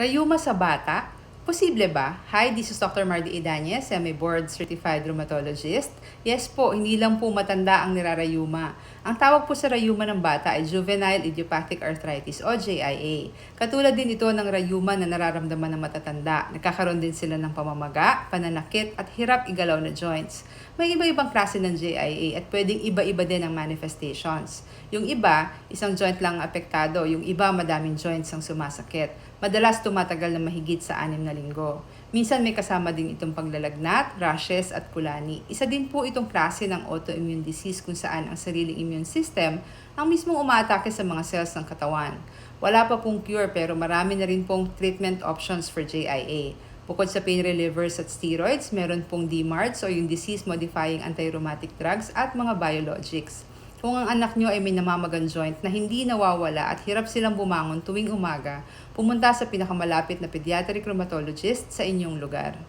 Rayuma sa bata? Posible ba? Hi, this is Dr. Mardy Idañez, I'm a board certified rheumatologist. Yes po, hindi lang po matanda ang nirarayuma. Ang tawag po sa rayuma ng bata ay juvenile idiopathic arthritis o JIA. Katulad din ito ng rayuma na nararamdaman ng matatanda. Nagkakaroon din sila ng pamamaga, pananakit at hirap igalaw na joints. May iba-ibang klase ng JIA at pwedeng iba-iba din ang manifestations. Yung iba, isang joint lang ang apektado. Yung iba, madaming joints ang sumasakit. Madalas tumatagal na mahigit sa anim na linggo. Minsan may kasama din itong paglalagnat, rashes at kulani. Isa din po itong klase ng autoimmune disease kung saan ang sariling immune system ang mismong umaatake sa mga cells ng katawan. Wala pa pong cure pero marami na rin pong treatment options for JIA. Bukod sa pain relievers at steroids, meron pong DMARDs o yung disease-modifying anti-rheumatic drugs at mga biologics. Kung ang anak nyo ay may namamagang joint na hindi nawawala at hirap silang bumangon tuwing umaga, pumunta sa pinakamalapit na pediatric rheumatologist sa inyong lugar.